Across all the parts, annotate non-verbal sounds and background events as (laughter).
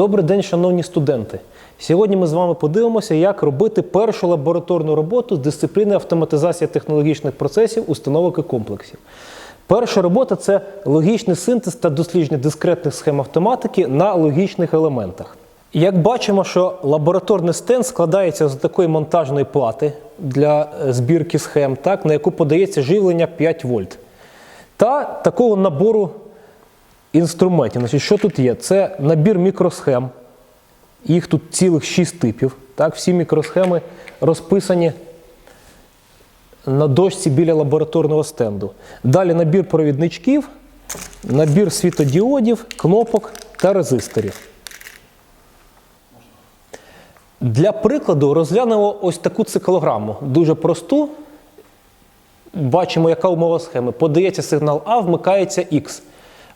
Добрий день, шановні студенти. Сьогодні ми з вами подивимося, як робити першу лабораторну роботу з дисципліни автоматизація технологічних процесів, установок і комплексів. Перша робота це логічний синтез та дослідження дискретних схем автоматики на логічних елементах. Як бачимо, що лабораторний стенд складається з такої монтажної плати для е, збірки схем, так, на яку подається живлення 5 вольт, та такого набору інструментів. Значить, що тут є? Це набір мікросхем. Їх тут цілих 6 типів. Так, всі мікросхеми розписані на дошці біля лабораторного стенду. Далі набір провідничків, набір світодіодів, кнопок та резисторів. Для прикладу розглянемо ось таку циклограму. Дуже просту. Бачимо, яка умова схеми. Подається сигнал А, вмикається X.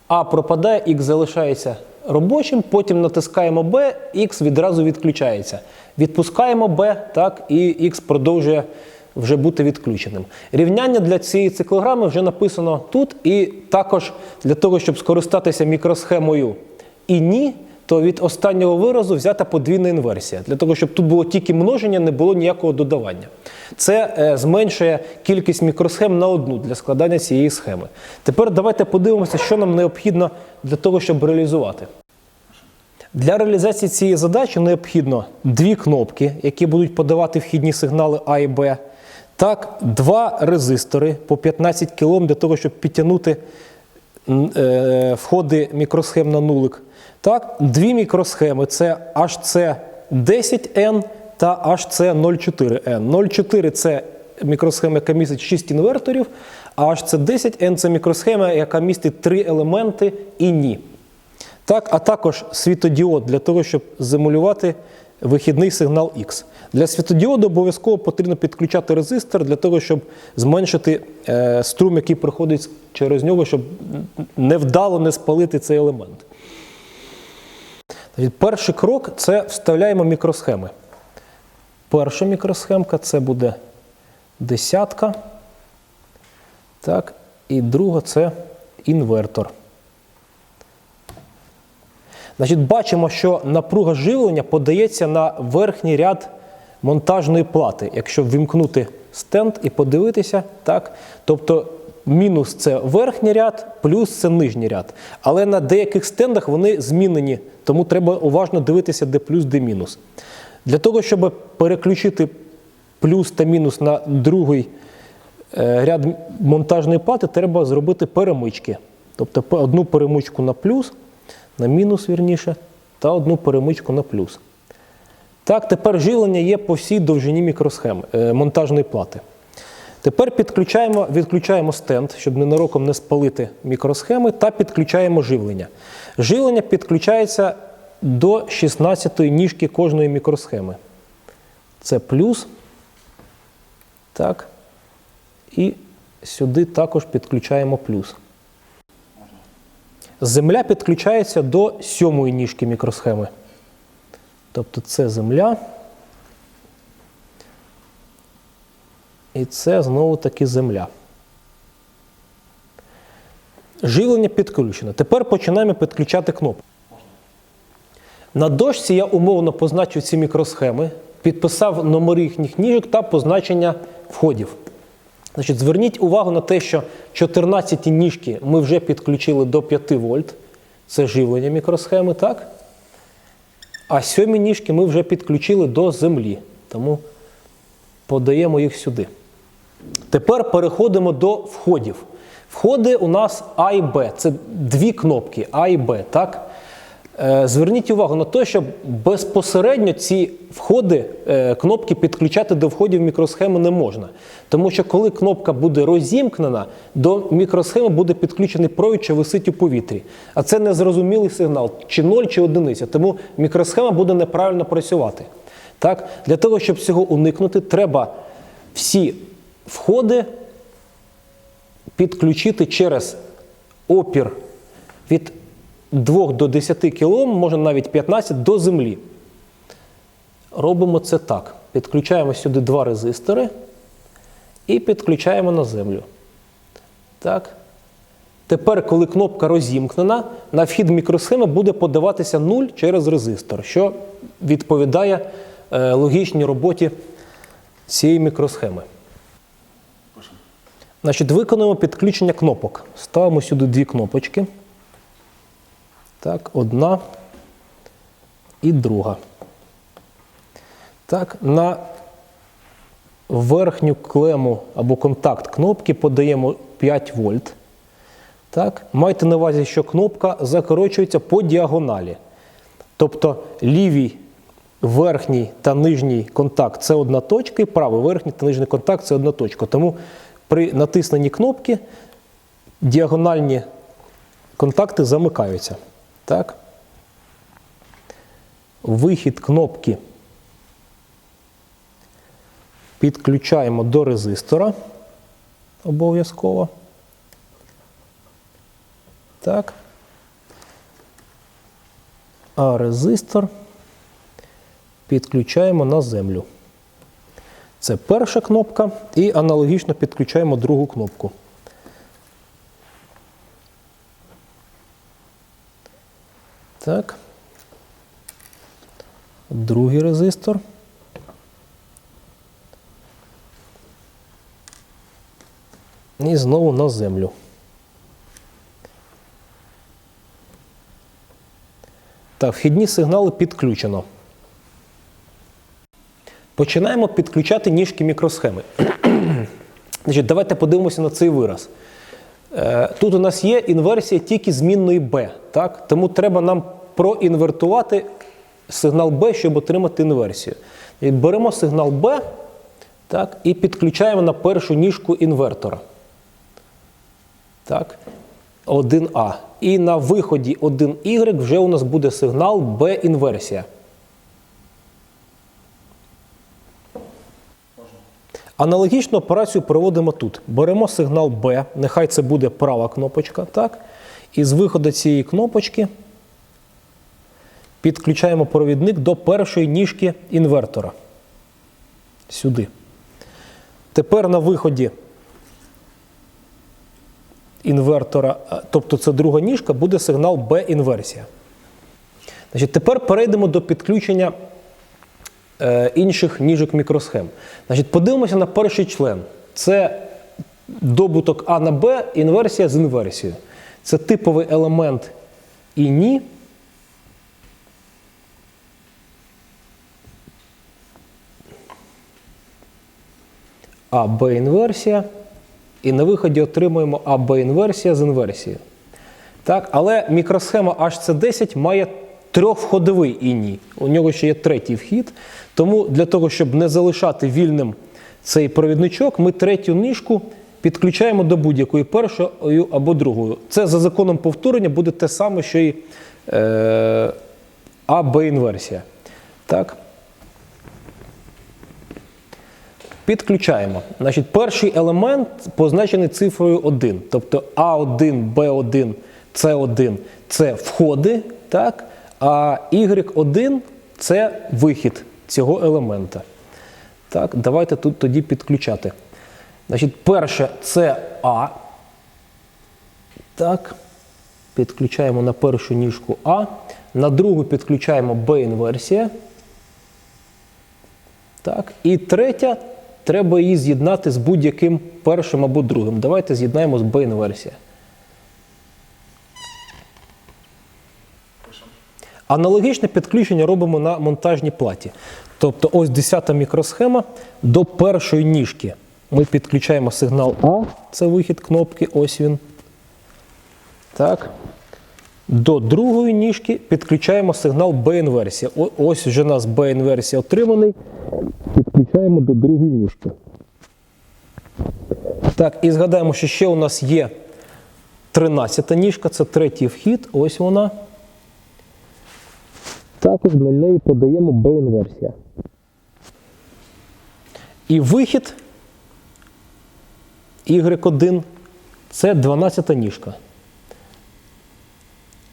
А пропадає, X залишається робочим, потім натискаємо B, X відразу відключається. Відпускаємо B, так, і X продовжує вже бути відключеним. Рівняння для цієї циклограми вже написано тут, і також для того, щоб скористатися мікросхемою і ні, то від останнього виразу взята подвійна інверсія. Для того, щоб тут було тільки множення, не було ніякого додавання. Це е, зменшує кількість мікросхем на одну для складання цієї схеми. Тепер давайте подивимося, що нам необхідно для того, щоб реалізувати. Для реалізації цієї задачі необхідно дві кнопки, які будуть подавати вхідні сигнали А і Б. Так, два резистори по 15 кОм для того, щоб підтягнути входи мікросхем на нулик. Так, дві мікросхеми це HC10N та HC04N. 04 це мікросхема, яка містить 6 інверторів, а HC10N це мікросхема, яка містить 3 елементи і ні. Так, а також світодіод для того, щоб зимулювати вихідний сигнал X. Для світодіоду обов'язково потрібно підключати резистор для того, щоб зменшити е, струм, який проходить через нього, щоб невдало не спалити цей елемент. Перший крок це вставляємо мікросхеми. Перша мікросхемка це буде десятка. Так, і друга це інвертор. Значить, бачимо, що напруга живлення подається на верхній ряд монтажної плати. Якщо ввімкнути стенд і подивитися, так, тобто мінус це верхній ряд, плюс це нижній ряд. Але на деяких стендах вони змінені, тому треба уважно дивитися, де плюс, де мінус. Для того, щоб переключити плюс та мінус на другий е, ряд монтажної плати, треба зробити перемички. Тобто одну перемичку на плюс, на мінус вірніше, та одну перемичку на плюс. Так, тепер живлення є по всій довжині мікросхеми е, монтажної плати. Тепер підключаємо, відключаємо стенд, щоб ненароком не спалити мікросхеми, та підключаємо живлення. Живлення підключається до 16-ї ніжки кожної мікросхеми. Це плюс. Так. І сюди також підключаємо плюс. Земля підключається до сьомої ніжки мікросхеми. Тобто це земля. І це знову таки земля. Живлення підключено. Тепер починаємо підключати кнопку. На дошці я умовно позначив ці мікросхеми, підписав номери їхніх ніжок та позначення входів. Значить, зверніть увагу на те, що 14 ніжки ми вже підключили до 5 вольт. Це живлення мікросхеми, так? А сьомі ніжки ми вже підключили до землі. Тому подаємо їх сюди. Тепер переходимо до входів. Входи у нас А і Б. Це дві кнопки А і Б. Так? Е, Зверніть увагу на те, щоб безпосередньо ці входи, е, кнопки підключати до входів мікросхеми не можна. Тому що коли кнопка буде розімкнена, до мікросхеми буде підключений провід, що висить у повітрі. А це незрозумілий сигнал, чи 0, чи одиниця. Тому мікросхема буде неправильно працювати. Так? Для того, щоб цього уникнути, треба всі входи підключити через опір від 2 до 10 кОм, може навіть 15 до землі. Робимо це так. Підключаємо сюди два резистори і підключаємо на землю. Так. Тепер, коли кнопка розімкнена, на вхід мікросхеми буде подаватися 0 через резистор, що відповідає е, логічній роботі цієї мікросхеми. Значить, виконуємо підключення кнопок. Ставимо сюди дві кнопочки. Так, одна і друга. Так, на верхню клему або контакт кнопки подаємо 5 вольт. Так, майте на увазі, що кнопка закорочується по діагоналі. Тобто лівий верхній та нижній контакт це одна точка, і правий верхній та нижній контакт це одна точка. Тому при натисненні кнопки діагональні контакти замикаються. Так? Вихід кнопки підключаємо до резистора обов'язково. Так. А резистор підключаємо на землю. Це перша кнопка, і аналогічно підключаємо другу кнопку. Так. Другий резистор. І знову на землю. Так, вхідні сигнали підключено. Починаємо підключати ніжки мікросхеми. (clears throat) Давайте подивимося на цей вираз. Е, Тут у нас є інверсія тільки змінної B. Так? Тому треба нам проінвертувати сигнал B, щоб отримати інверсію. І Беремо сигнал B так, і підключаємо на першу ніжку інвертора. Так. 1А. І на виході 1Y вже у нас буде сигнал B-інверсія. Аналогічну операцію проводимо тут. Беремо сигнал B, нехай це буде права кнопочка, так? І з виходу цієї кнопочки підключаємо провідник до першої ніжки інвертора. Сюди. Тепер на виході інвертора, тобто це друга ніжка, буде сигнал B-інверсія. Тепер перейдемо до підключення е, інших ніжок мікросхем. Значить, Подивимося на перший член. Це добуток А на Б, інверсія з інверсією. Це типовий елемент і ні. А Б інверсія. І на виході отримуємо АБ інверсія з інверсією. Так, але мікросхема HC10 має трьохвходовий іні. У нього ще є третій вхід. Тому для того, щоб не залишати вільним цей провідничок, ми третю ніжку підключаємо до будь-якої першої або другої. Це за законом повторення буде те саме, що і е, АБ інверсія. Так. Підключаємо. Значить, перший елемент позначений цифрою 1. Тобто А1, Б1, С1 це входи, так? А Y1 це вихід цього елемента. Так, Давайте тут тоді підключати. Значить, перше це А. Так. Підключаємо на першу ніжку А. На другу підключаємо Б-інверсія. Так. І третя треба її з'єднати з будь-яким першим або другим. Давайте з'єднаємо з Б-інверсія. Аналогічне підключення робимо на монтажній платі. Тобто ось 10 мікросхема до першої ніжки. Ми підключаємо сигнал А, це вихід кнопки, ось він. Так. До другої ніжки підключаємо сигнал Б-інверсія. Ось вже у нас Б-інверсія отриманий. Підключаємо до другої ніжки. Так, і згадаємо, що ще у нас є 13 ніжка, це третій вхід, ось вона. Також на неї подаємо Б-інверсія. І вихід Y1 це 12 ніжка.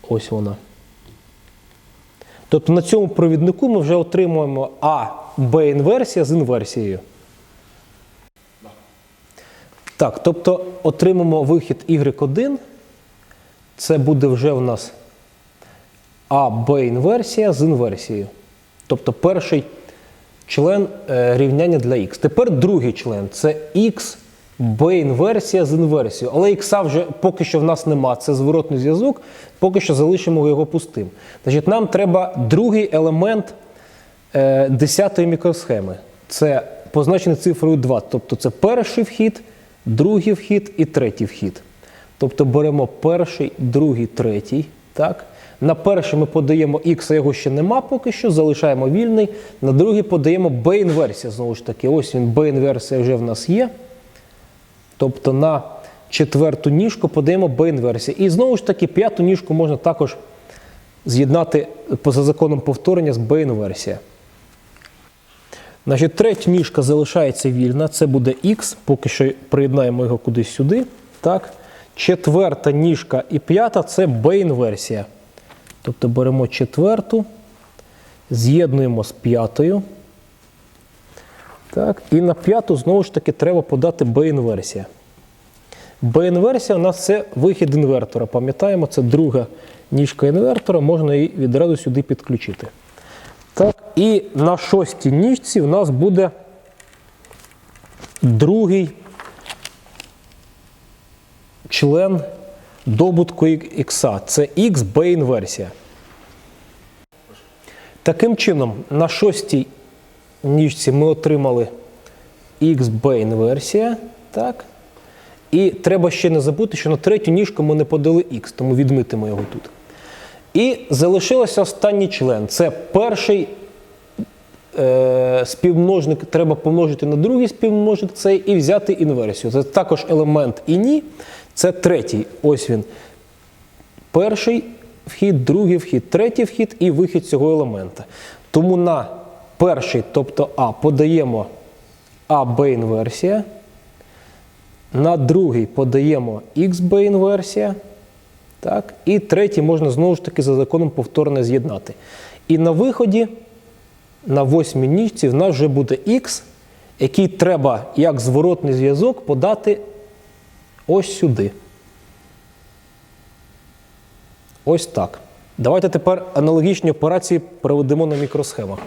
Ось вона. Тобто на цьому провіднику ми вже отримуємо А, Б-інверсія з інверсією. Так, тобто отримаємо вихід Y1 Це буде вже в нас АБ інверсія з інверсією. Тобто перший член е, рівняння для х. Тепер другий член це х b інверсія з інверсією. Але х вже поки що в нас нема, це зворотний зв'язок, поки що залишимо його пустим. Значить, нам треба другий елемент е, 10-ї мікросхеми. Це позначений цифрою 2. Тобто це перший вхід, другий вхід і третій вхід. Тобто беремо перший, другий, третій. Так? На перший ми подаємо X, а його ще нема поки що, залишаємо вільний. На другий подаємо B-інверсія. Знову ж таки, ось він, B-інверсія вже в нас є. Тобто на четверту ніжку подаємо B-інверсія. І знову ж таки, п'яту ніжку можна також з'єднати поза законом повторення з B-інверсія. Значить, третя ніжка залишається вільна, це буде X, поки що приєднаємо його кудись сюди. Так. Четверта ніжка і п'ята це B-інверсія. Тобто беремо четверту, з'єднуємо з п'ятою. Так, і на п'яту знову ж таки треба подати B-інверсія. B-інверсія у нас це вихід інвертора. Пам'ятаємо, це друга ніжка інвертора, можна її відразу сюди підключити. Так, і на шостій ніжці у нас буде другий член добутку х. Це xb інверсія. Таким чином, на шостій ніжці ми отримали xb інверсія. Так? І треба ще не забути, що на третю ніжку ми не подали х, тому відмитимо його тут. І залишився останній член. Це перший е, співмножник, треба помножити на другий співмножник цей і взяти інверсію. Це також елемент іні. Це третій. Ось він. Перший вхід, другий вхід, третій вхід і вихід цього елемента. Тому на перший, тобто А, подаємо АБ інверсія. На другий подаємо XB інверсія. Так? І третій можна знову ж таки за законом повторно з'єднати. І на виході, на восьмій ніжці, в нас вже буде X, який треба як зворотний зв'язок подати ось сюди. Ось так. Давайте тепер аналогічні операції проведемо на мікросхемах.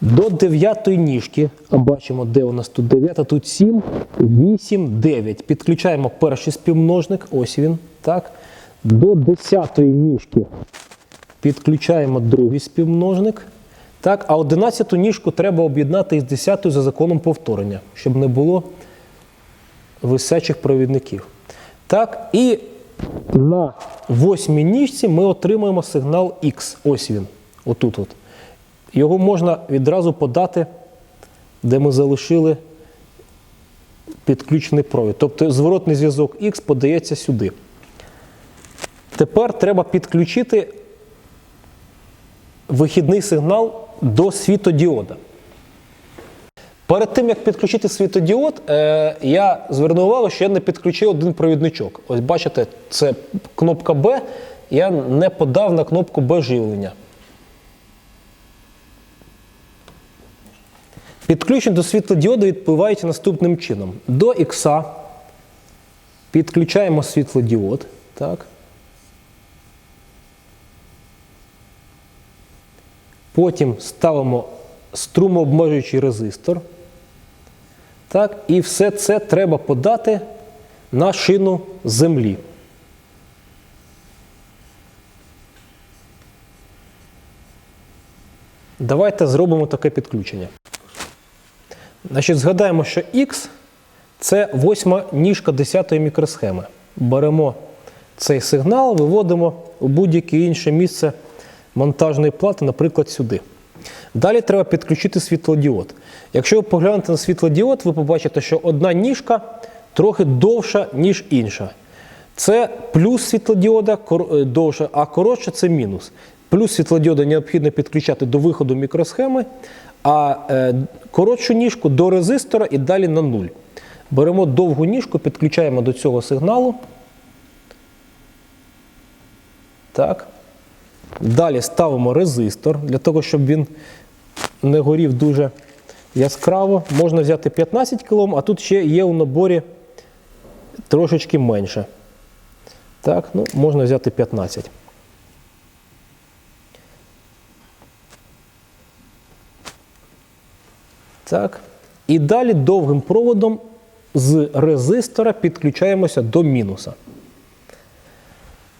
До дев'ятої ніжки, а бачимо, де у нас тут дев'ята, тут 7, 8, 9. Підключаємо перший співмножник, ось він. так. До десятої ніжки підключаємо другий співмножник. Так, а одинадцяту ніжку треба об'єднати із десятою за законом повторення, щоб не було висячих провідників. Так, і на восьмій ніжці ми отримуємо сигнал X. Ось він. Отут. от. Його можна відразу подати, де ми залишили підключений провід. Тобто зворотний зв'язок X подається сюди. Тепер треба підключити вихідний сигнал до світодіода. Перед тим, як підключити світодіод, е, я звернув увагу, що я не підключив один провідничок. Ось бачите, це кнопка Б. Я не подав на кнопку Б живлення. Підключення до світлодіоду відбувається наступним чином. До X підключаємо світлодіод. Так. Потім ставимо струмообмежуючий резистор. Так, і все це треба подати на шину землі. Давайте зробимо таке підключення. Значить, Згадаємо, що X це восьма ніжка 10-ї мікросхеми. Беремо цей сигнал, виводимо у будь-яке інше місце монтажної плати, наприклад, сюди. Далі треба підключити світлодіод. Якщо ви поглянете на світлодіод, ви побачите, що одна ніжка трохи довша, ніж інша. Це плюс світлодіода е, довше, а коротше це мінус. Плюс світлодіода необхідно підключати до виходу мікросхеми, а е, коротшу ніжку до резистора і далі на нуль. Беремо довгу ніжку, підключаємо до цього сигналу. Так. Далі ставимо резистор для того, щоб він не горів дуже яскраво. Можна взяти 15 кОм, а тут ще є у наборі трошечки менше. Так, ну, можна взяти 15. Так. І далі довгим проводом з резистора підключаємося до мінуса.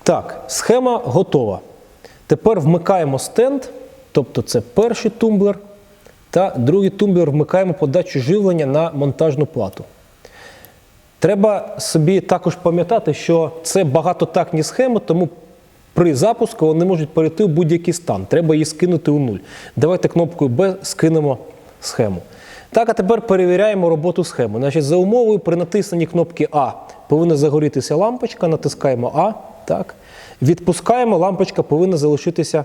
Так, схема готова. Тепер вмикаємо стенд, тобто це перший тумблер, та другий тумблер вмикаємо подачу живлення на монтажну плату. Треба собі також пам'ятати, що це багатотактні схеми, тому при запуску вони можуть перейти в будь-який стан. Треба її скинути у нуль. Давайте кнопкою B скинемо схему. Так, а тепер перевіряємо роботу схеми. Значить, за умовою при натисненні кнопки А повинна загорітися лампочка, натискаємо А. Так. Відпускаємо, лампочка повинна залишитися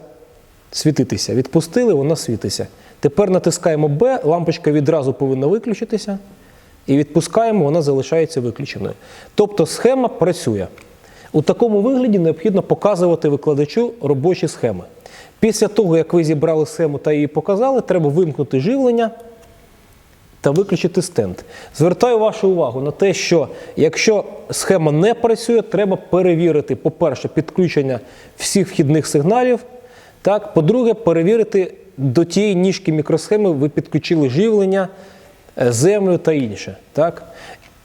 світитися. Відпустили, вона світиться. Тепер натискаємо Б, лампочка відразу повинна виключитися. І відпускаємо, вона залишається виключеною. Тобто схема працює. У такому вигляді необхідно показувати викладачу робочі схеми. Після того, як ви зібрали схему та її показали, треба вимкнути живлення та виключити стенд. Звертаю вашу увагу на те, що якщо схема не працює, треба перевірити, по-перше, підключення всіх вхідних сигналів. Так, по-друге, перевірити до тієї ніжки мікросхеми ви підключили живлення, е, землю та інше. Так?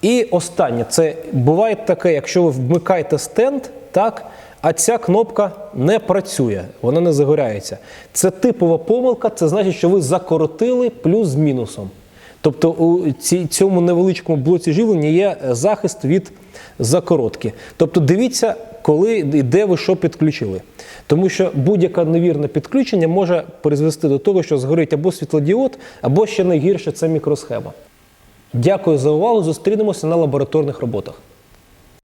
І останнє, це буває таке, якщо ви вмикаєте стенд, так, а ця кнопка не працює, вона не загоряється. Це типова помилка, це значить, що ви закоротили плюс з мінусом. Тобто у цьому невеличкому блоці живлення є захист від закоротки. Тобто дивіться, коли і де ви що підключили. Тому що будь-яке невірне підключення може призвести до того, що згорить або світлодіод, або ще найгірше це мікросхема. Дякую за увагу. Зустрінемося на лабораторних роботах.